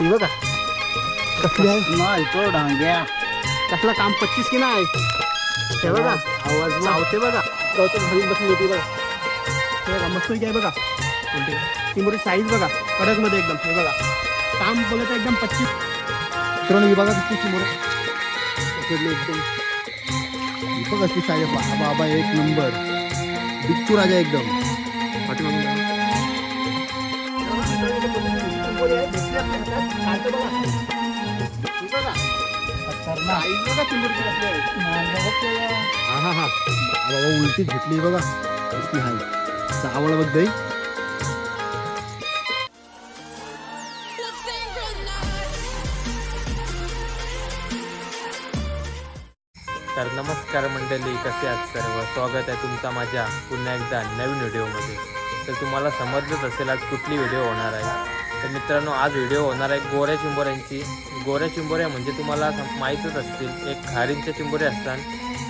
ही बघा कसली? आहे नाही तो डांग्या. कसला काम पच्चीस की नाही? हे बघा. आवाज. चावते बघा. गौतम घालून बसली होती बघा. हे बघा मस्त आहे बघा. ती मोठी साईज बघा. कडकमध्ये एकदम हे बघा. काम बोलत एकदम पच्चीस. मित्रांनो ही बघा किती चिमुरे एकदम. बघ साईज बाबा बाबा एक नंबर. बिच्चू राजा एकदम. पाठीमागून हा हा हा बाबा उलटी घेतली बघा कसली हाय चावळ बघ दही तर नमस्कार मंडळी कसे आहात सर्व? स्वागत आहे तुमचा माझ्या पुन्हा एकदा नवीन व्हिडिओमध्ये. तर तुम्हाला समजलंच असेल आज कुठली व्हिडिओ होणार आहे. तर मित्रांनो आज व्हिडिओ होणार आहे गोऱ्या चिंबोऱ्यांची. गोऱ्या चिंबोऱ्या म्हणजे तुम्हाला माहीतच असतील एक खारींच्या चिंबोऱ्या असतात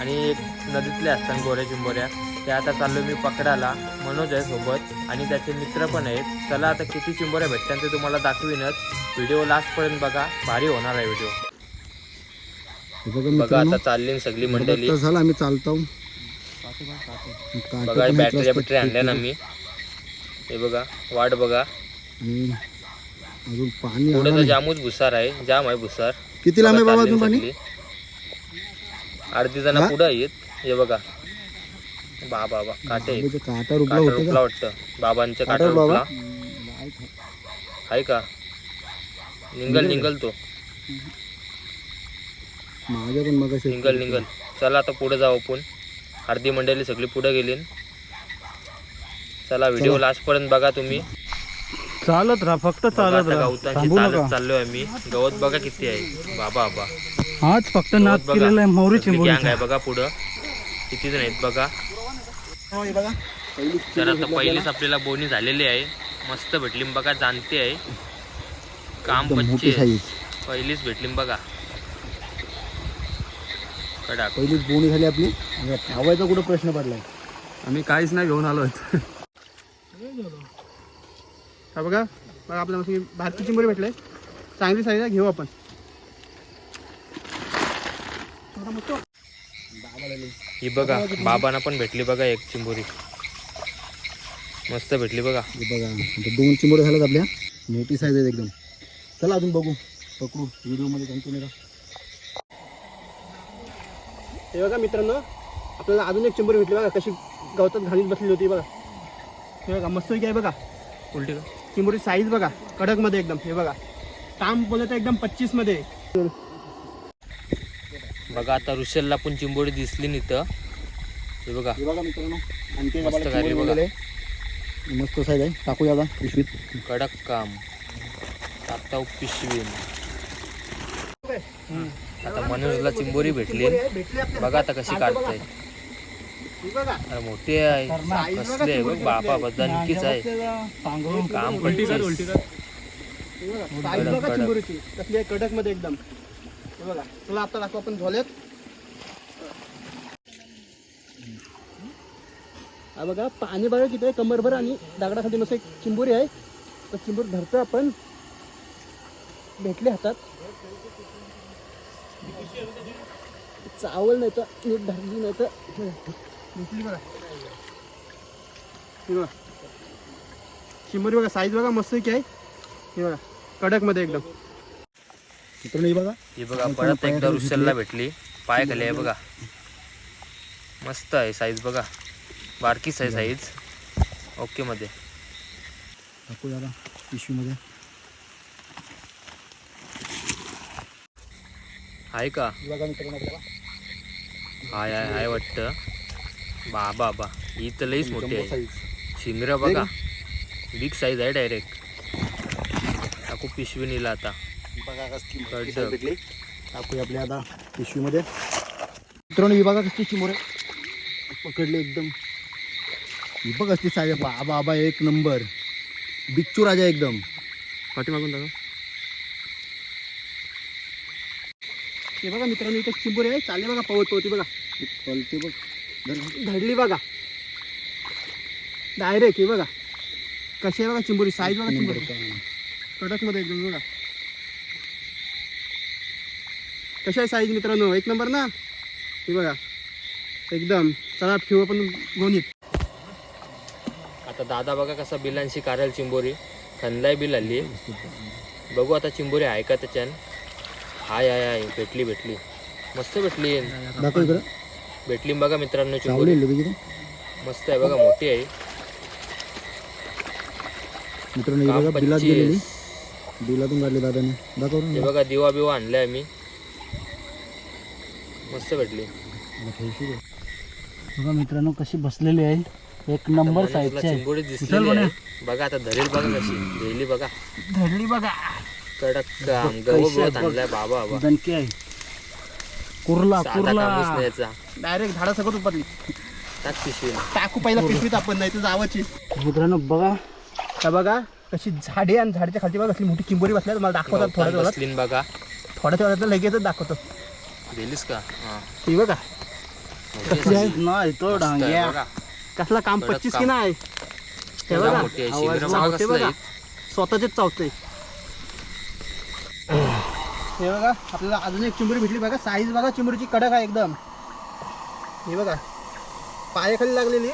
आणि एक नदीतल्या असतात गोऱ्या चिंबोऱ्या. त्या आता चाललो मी पकडायला मनोज आहे सोबत आणि त्याचे मित्र पण आहेत. चला आता किती चिंबोऱ्या भेटतात ते तुम्हाला दाखवीनच. व्हिडिओ लास्टपर्यंत बघा भारी होणार आहे व्हिडिओ बघा आता चालली सगळी मंडळी. आम्ही चालतो. बघा बॅटरी बॅटरी आणल्या ना मी. हे बघा वाट बघा. अजून पाणी पुढे आलं तर नाही. जामच भुसार आहे जाम आहे भुसार. किती लांब आहे बाबा अजून पाणी. अर्धी जण हा? पुढे आहेत. हे बघा. बा बाबा काटे आहेत. बाबाचं काटा रुपला काटा होते रुपला का वाटतं. बाबांच्या काटा काटा रुपला? रुपला. आहे का? निंगल निंगल. तो. माझ्या पण मग निंगल निंगल. चला आता पुढे जाऊ आपण. अर्धी मंडळी सगळी पुढे गेली चला व्हिडिओ लास्ट पर्यंत बघा तुम्ही. चालत राहा फक्त चालत राहा. गवतांची थांबू चालत नका. चाललोय आम्ही. गवत बघा किती आहे. बाबा बाबा. आज फक्त नाद बघा. केलेला आहे गँग आहे बघा पुढं. किती जण आहेत बघा. बघा. तर आता पहिलीच आपल्याला बोनी झालेली आहे. मस्त भेटली. बघा जाणते आहे. काम एकदम पच्ची आहे साईज पहिलीच भेटली बघा. कडाक. पहिलीच बोणी झाली आपली. आणि धावायचा कुठं प्रश्न पडलाय? आम्ही काहीच नाही घेऊन आलो हा बघा बघा आपल्या मस्त भारती चिंबोरी भेटले? चांगली साईज आहे घेऊ आपण. ही बघा बाबांना पण भेटली बघा एक चिंबोरी. मस्त भेटली बघा. हे बघा दोन चिंबोरे झाल्यात आपल्या. मोठी साईज आहे एकदम. चला अजून बघू पकडू व्हिडिओमध्ये कंटिन्यू राहा. हे बघा मित्रांनो आपल्याला अजून एक चिंबोरी भेटली बघा कशी गवतात घालीत बसलेली होती बघा. हे बघा मस्त आहे बघा. उलटी चिंबोरी साईज बघा कडकमध्ये एकदम हे बघा. काम बोलत एकदम पच्चीसमध्ये बघा आता रुशलला पण चिंबोरी दिसली नाही तर हे बघा. हे बघा मित्रांनो आणखी मस्त बघा. मस्त साईज आहे. टाकूया आता पिशवीत. कडक काम. आता पिशवीन आता मनोजला चिंबोरी भेटली. बघा आता कशी काढताय. मोठी आहे. कसली आहे बघ बापा बद्दा नक्कीच आहे. काम पण ही बघा साईज बघा कडक. चिंबोरीची. कसली आहे कडकमध्ये एकदम. हे बघा तुला आता दाखवू आपण झोल्यात हा बघा पाणी बघा किती आहे कमरभर आणि दगडाखाली मस्त एक चिंबोरी आहे. तर चिंबोरी धरतो आपण. भेटली हातात. चावल नाही तर नीट धरली नाही तर. भेटली बघा. साईज बघा. मस्त की आहे. हे बघा कडकमध्ये एकदम. मित्रांनो हे बघा. ही बघा परत एकदा रुशलला भेटली. पाय खाली आहे बघा. मस्त आहे साईज बघा. बारकीच आहे साईज ओके मध्ये. पिशवीमध्ये आहे का? बघा मित्रांनो आपल्याला हाय हाय हाय वाटतं. बा बा. बा ही तर लईच मोठी आहे. शिंगर बघा. बिग साईज आहे डायरेक्ट टाकू पिशवी नेला आता. भेटली. टाकूया आपल्या आता पिशवीमध्ये. मित्रांनो ही बघा कसली चिमोरे पकडले एकदम. ही बघ असली साईज बाबा बाबा एक नंबर. बिच्चू राजा एकदम. पाठीमागून दादा हे बघा मित्रांनो इथे चिंबोरी आहे. चालले बघा पवत पवती बघा. पलते बघ. धडली बघा. डायरेक्ट हे बघा. कशी आहे बघा चिंबोरी? साईज बघा चिंबोरी. का. कडकमध्ये एकदम बघा. कशा आहे साईज मित्रांनो? एक नंबर ना? हे बघा. एकदम. चला ठेवू आपण गोणीत. आता दादा बघा कसा बिलांशी काढेल चिंबोरी. खंदाय बिल आली. बघू आता चिंबोरी आहे का त्याच्यान? हाय हाय हाय. भेटली भेटली. मस्त भेटली. भेटली बघा मित्रांनो चिंबोरी मस्त आहे बघा मोठी आहे. मित्रांनो ही बघा बिलात गेलेली. पच्चीस बिलातून काढली दादाने. दाखव हे ना. बघा दिवा बिवा आणलाय आम्ही. मस्त भेटली. बघा मित्रांनो कशी बसलेली आहे. एक नंबर साईजची बघा आता धरेल बघा कशी. धरली बघा. धरली बघा. कडक काम बिवत आणलाय बाबा बाबा. दणकी आहे. कुर्ला साधा कुर्ला. डायरेक्ट झाडा सगळं टाक टाकू पहिला पिशवीत आपण नाही तर जावाची. मित्रांनो बघा. तर बघा कशी झाडे आणि झाडच्या खालची बघा कसली मोठी चिंबोरी बसल्या मला दाखवतात थोड्या वेळात बसलीन बघा. थोड्या वेळात लगेचच दाखवतो. दिलीस का? हा. ही बघा. मोठी आहे. नाही तो मस्त आहे डांग्या. बघा. कसला काम पच्चीस काम. की नाही? हे बघा. मोठी आहे. बघा. स्वतःचेच चावतंय हे बघा आपल्याला अजून एक चिंबोरी भेटली बघा. साईज बघा चिंबोरीची कडक आहे एकदम. हे बघा पायाखाली लागलेली.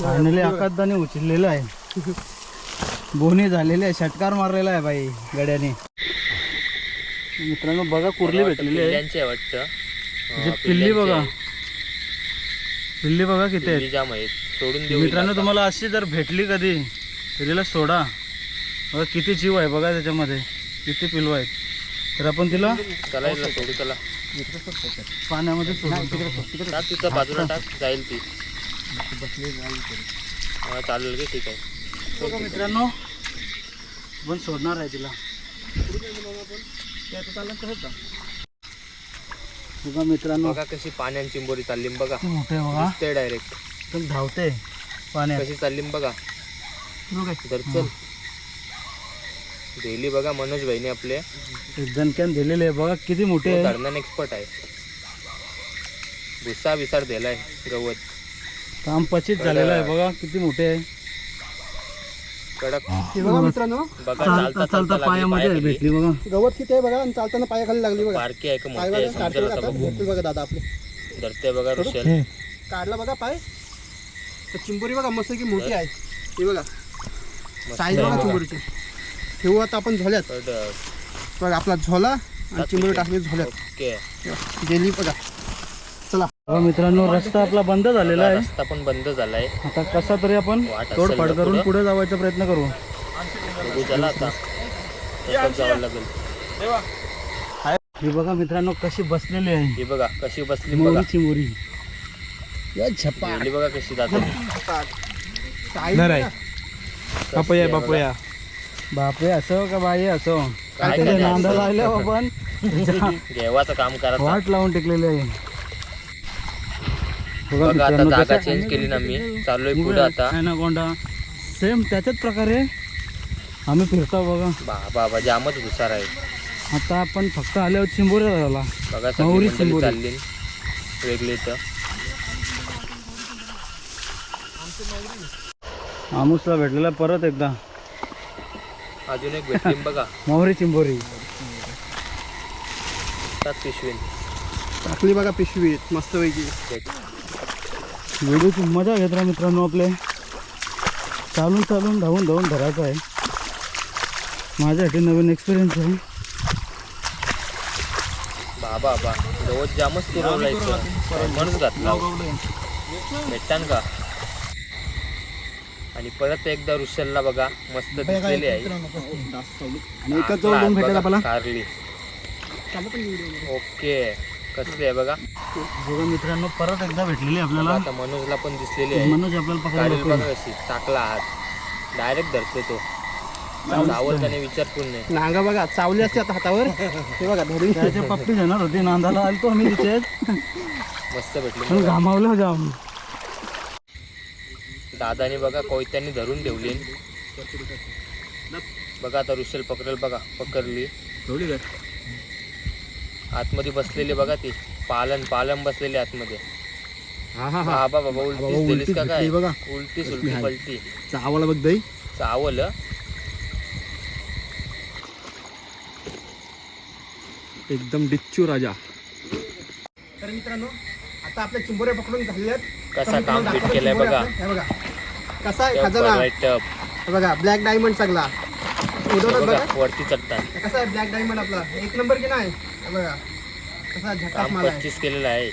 फायनली आकाशदाने उचललेलं आहे. बोनी झालेली आहे षटकार मारलेला आहे बाई गड्याने. मित्रांनो बघा कुर्ली भेटलेली आहे. आहे वाटतं. म्हणजे पिल्ली बघा आहे. पिल्ली बघा किती जाम आहेत सोडून देऊ मित्रांनो हिला तुम्हाला अशी जर भेटली कधी तिला सोडा. बघा किती जीव आहे बघा त्याच्यामध्ये. किती पिलू आहेत. तर आपण तिला सोडू चला. पाण्यामध्ये सोडून टाकू. टाक तिथं बाजूला टाक जाईल ती. हा, चालेल की ठीक आहे. बघा मित्रांनो पण सोडणार आहे तिला? बघा मित्रांनो. बघा कशी पाण्यान चिंबोरी चालली बघा. किती मोठे आहे बघा. दिसते डायरेक्ट एकदम धावते पाण्यात. कशी चालली बघा. बघा. तर चल. डेली बघा मनोज भाईने आपले. दणक्यान दिलेले आहे बघा किती मोठे आहे. धरणान एक्सपर्ट आहे. भुसा विसार दिलाय गवत. काम पचित झालेलं आहे बघा किती मोठे आहे. कडक. हे बघा मित्रांनो. बघा चालता चालता लागली पायामध्ये पायाखाली. भेटली बघा. गवत किती आहे बघा आणि चालताना पायाखाली लागली बघा. बारकी आहे का पाय मोठी? आहे बघा काढते आता आता. बघू भेटतील बघा दादा आपले. धरते बघा ऋषल. काढला बघा पाय. तर चिंबोरी बघा मस्त की मोठी आहे. हे बघा. मस्त साईज आहे. बघा बघा. चिंबोरीची. ठेवू आता आपण झोल्यात. बघा आपला झोला आणि चिंबोरी टाकली झोल्यात. ओके. गेली बघा. चला. मित्रांनो रस्ता आपला बंद झालेला आहे. रस्ता पण बंद झालाय. आता कसा तरी आपण तोडफाड ना करून पुढं? जायचा प्रयत्न करू. चला आता. जावं लागेल. ही बघा मित्रांनो कशी बसलेली आहे. ही बघा कशी बसली बघा. मोरीची मोरी. या झपा गेली बघा कशी जाते. बापया. बापरे असो का बाई असो? काय त्याच्या करायचं? नांदा लागल्या आपण देवाचं काम करायचं वाट लावून टिकलेली आहे. बघा बघा आता मित्रांनो, जागा चेंज केली ना मी. चाललोय पुढे आता. ॲनाकोंडा सेम त्याच्याच प्रकारे आम्ही फिरतो बघा. बा बाबा जामच हुशार आहे. आता आपण फक्त आल्यावर चिंबोऱ्या झाला बघा सगळी माहुरी मंडळी चिंबोरी. चालली. वेगळी तर आमुसला भेटलेला परत एकदा. अजून एक भेटली बघा. मोहरी चिंबोरी. सात पिशवीन. टाकली बघा पिशवीत मस्त पैकी. व्हिडिओची मजा घेत राहा मित्रांनो आपले. चालून चालून धावून धावून धरायचं आहे. माझ्यासाठी नवीन एक्सपिरियन्स आहे. बाबा बा गवत जामच पुरवला इथं. म्हणूनच घातला. भेटतान का? आणि परत एकदा रुशलला बघा मस्त दिसलेली आहे. कारली. ओके कसली आहे बघा. बघा मित्रांनो परत एकदा भेटलेली आपल्याला. आता मनोजला पण दिसलेली आहे. मनोज आपल्याला बघा टाकला हात. डायरेक्ट धरतो तो. चावल त्याने विचार पण नाही. नांगा बघा चावली असते आता हातावर. हे बघा धरून. पप्पी जाणार होते नांदाला आलतो आम्ही तिथे मस्त भेटली. पण घामावलं जाम दादाने बघा कोयत्यांनी धरून ठेवली बघा आता रुशल पकडेल बघा पकडली. आतमध्ये बसलेली बघा ती पालन पालन बसलेली आतमध्ये. हा हा हा. बाबा बाबा उलटीच दिलीस का काय? उलटी आहे. पलटी. चावला बघ दही चावल. एकदम डिच्चू राजा. तर मित्रांनो आता आपल्या चिंबोऱ्या पकडून झालेल्या कसा काम फिट केलंय बघा. बघा. कसा आहे खजाना. हे बघा ब्लॅक डायमंड सगळा. उडवणार बघा वरती चढतात. कसा आहे ब्लॅक डायमंड आपला? एक नंबर की नाही? हे बघा कसा झकास माल आहे. पच्चीस केलेलं आहे.